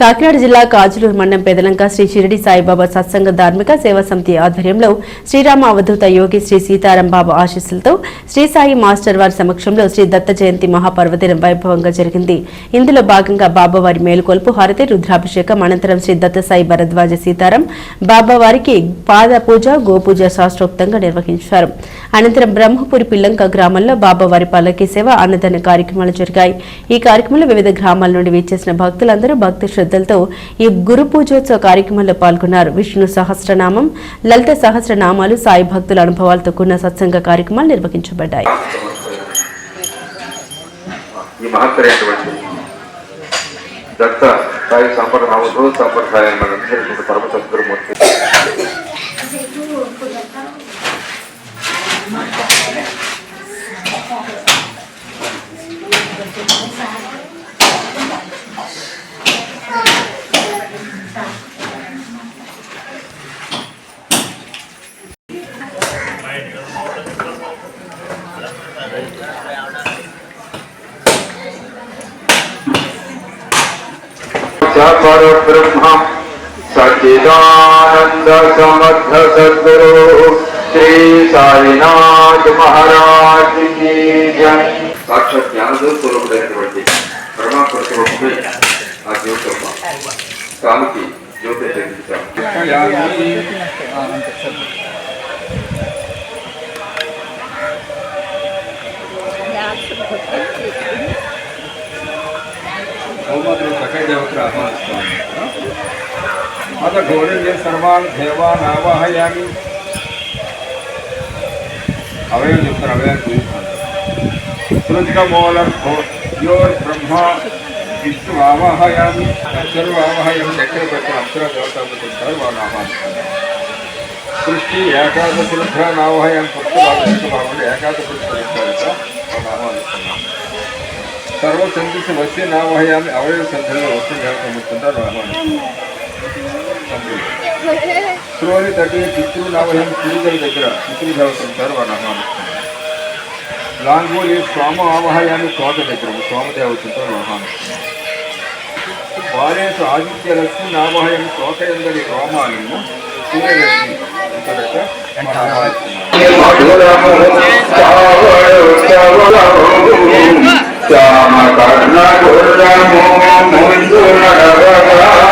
కాకినాడ జిల్లా కాజులూరు మండలం పెదలంక శ్రీ షిరిడి సాయిబాబా సత్సంగ ధార్మిక సేవా సమితి ఆధ్వర్యంలో శ్రీరామ అవధూత యోగి శ్రీ సీతారాం బాబా ఆశీస్సులతో శ్రీ సాయి మాస్టర్ వారి సమక్షంలో శ్రీ దత్త జయంతి మహాపర్వదినం వైభవంగా జరిగింది. ఇందులో భాగంగా బాబావారి మేలుకొల్పు హారతి రుద్రాభిషేకం అనంతరం శ్రీ దత్త సాయి భరద్వాజ సీతారాం బాబావారికి పాద పూజ గోపూజ శాస్త్రోక్తంగా నిర్వహించారు. అనంతరం బ్రహ్మపురి పిల్లంక గ్రామంలో బాబావారి పల్లకి సేవ అన్నదాన కార్యక్రమాలు జరిగాయి. ఈ కార్యక్రమంలో వివిధ గ్రామాల నుండి విచ్చేసిన భక్తులందరూ భక్తి శ్రద్ధలతో ఈ గురు పూజోత్సవ కార్యక్రమంలో పాల్గొన్నారు. విష్ణు సహస్రనామం లలిత సహస్రనామాలు సాయి భక్తుల అనుభవాలతో కూడిన సత్సంగ కార్యక్రమాలు నిర్వహించబడ్డాయి. ఈ మహత్తరైనటువంటి దత్త సాయి సంప్రదాయంలో సంప్రదాయం మనందరికీ పరమ సద్గురుమూర్తి సాకార బ్రహ్మ సచ్చిదానంద సమర్థ సద్గురు శ్రీ సాయినాథ్ మహారాజ్ కీ జై సాక్షాత్ జ్ఞానదో స్వరూపుడైనటువంటి పరమాత్మ స్వరూపమే ఆ జ్యోతమ్మ స్వామికి జ్యోతి జగించాం హోమద్రు సకల దేవతలు ఆహ్వానిస్తాం అత గౌరవ్య సర్వాన్ దేవాన్ ఆవాహయామి అవయం చెప్తారు అవయాన్ని చూపిస్తాను సృజమూల యోర్ బ్రహ్మ విష్ణు ఆవాహయామి సర్వ ఆవాహయామి ఎక్కడ పెట్టిన అక్షర దేవతలు చెప్తారు వాళ్ళు ఆహ్వానిస్తారు సృష్టి ఏకాదశి రుద్రాన్ని పుష్పభావం భావంలో ఏకాదశి పుష్పరిస్తారు వారిని సర్వ సంతృష్టి వస్తే నామహయాన్ని అవయవ సంఖ్యలో వస్తుంది జాగ్రత్త రామాను శ్రోని తటి పితృ నామహయం పితృగల దగ్గర పితృదేవతంటారు వారు ఆహ్వానిస్తున్నారు లాంగోలి స్వామ ఆవహయాన్ని తోట దగ్గర స్వామదేవతంటారు ఆహ్వానిస్తున్నారు వారేసు ఆదిత్య లక్ష్మి నామహయం తోట ఎందరి రామాలను సూర్యలక్ష్మి ఇక్కడక श्याम कर्ण गुरु मुंदुर भगवान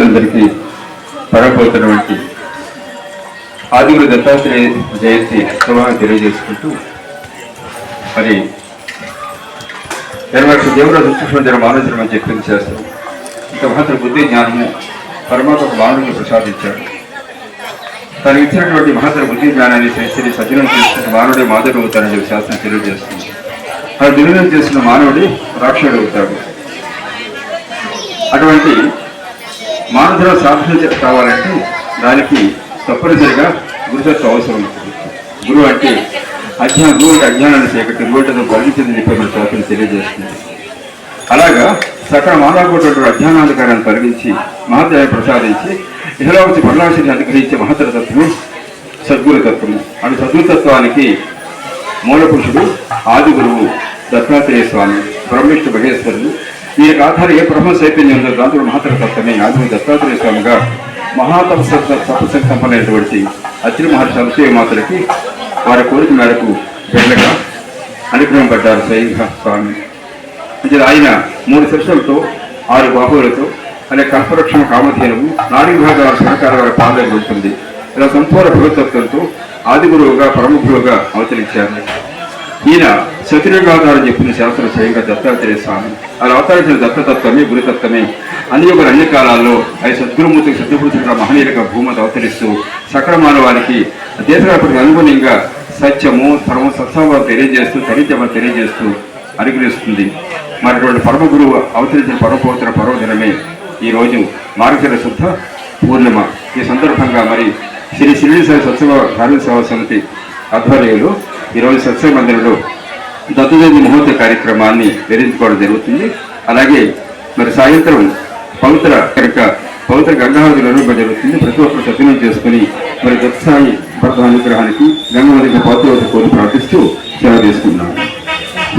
అందరికీ పరపోతున్నటువంటి ఆదిగురు దత్తాత్రేయ జయంతి ఉత్సవాన్ని తెలియజేసుకుంటూ మరి నిర్వక్ష దేవుడు సూక్ష్మధర మానవచరం అని చెప్పింది చేస్తాం ఇంత మహత్తర బుద్ధి జ్ఞానము పరమాత్మ మానవుని ప్రసాదించాడు. తను ఇచ్చినటువంటి మహత్తర బుద్ధి జ్ఞానాన్ని శ్రీ సజ్జనం చేసుకుని మానవుడే మాధుడు అవుతాడని చెప్పి శాస్త్రం తెలియజేస్తుంది. అది దుర్వినియోగం చేసిన మానవుడి రాక్షసుడు అవుతాడు. అటువంటి మానవుడు సాధన కావాలంటే దానికి తప్పనిసరిగా గురుతత్వం అవసరం ఉంటుంది. గురువు అంటే అజ్ఞాన గురువు అజ్ఞానాన్ని సేకట్టి గోటను పరిచింది చెప్పి మన శాస్త్రం తెలియజేస్తుంది. అలాగా సకల మానవుడు అజ్ఞానాధికారాన్ని తొలగించి మహత్యాన్ని ప్రసాదించి ఇహలో వచ్చి పరలాశిని అనుగ్రహించే మహత్తర తత్వము సద్గురు తత్వము అటు సద్గురుతత్వానికి మూల పురుషుడు ఆది గురువు దత్తాత్రేయ స్వామి బ్రహ్మిష్ఠ మహేశ్వరుడు. వీరికి ఆధారం ఏ బ్రహ్మ చైతన్యం ఉందో దాంతో మహత్తర తత్వమే. ఆది దత్తాత్రేయ స్వామిగా మహాతప తపస్సు సంపన్నటువంటి అత్రి మహర్షి అనుసూయ మాతలకి వారి కోరిక మేరకు వెళ్ళగా అనుగ్రహం పడ్డారు స్వయంగా స్వామి. అంటే ఆయన మూడు శిష్యులతో ఆరు బాహువులతో అనే కల్పవృక్షం కామధేనువు నాడి విభాగాల సహకార వారి పాదం ఉంటుంది ఇలా సంపూర్ణ భగవతత్వంతో ఆది గురువుగా పరమ గురువుగా అవతరించారు. ఈయన శత్రుఘాతారని చెప్పిన శాస్త్రం స్వయంగా దత్తాత్రేయ స్వామి. అలా అవతరించిన దత్తతత్వమే గురుతత్వమే. అన్ని ఒక అన్ని కాలాల్లో ఆయన సద్గురుమూర్తికి సిద్ధపురుషుడుగా మహనీయులుగా భూమతి అవతరిస్తూ సకల మానవానికి దేశవ్యాపటికి అనుగుణంగా సత్యము ధర్మం సత్సంభావం తెలియజేస్తూ చరిత్రమని తెలియజేస్తూ అనుగ్రహిస్తుంది. మరి అటువంటి పరమ గురువు అవతరించిన పరమపవిత్ర పర్వదినమే ఈ రోజు మార్గశిర శుద్ధ పూర్ణిమ. ఈ సందర్భంగా మరి శ్రీ శిరిడి సాయి సత్సవ ధార్మిక సేవా సమితి ఆధ్వర్యంలో ఈరోజు సత్సవ మందిరంలో దత్తజయంతి ముహూర్త కార్యక్రమాన్ని నిర్వహించుకోవడం జరుగుతుంది. అలాగే మరి సాయంత్రం పవిత్ర కనుక పవిత్ర గంగావతి నిర్వహింప జరుగుతుంది. ప్రతి ఒక్కరు సద్వినియోగం చేసుకుని మరి దత్త భర్త అనుగ్రహానికి గంగావతి పాత్రవతి కోరి ప్రార్థిస్తూ సేవ చేసుకున్నాను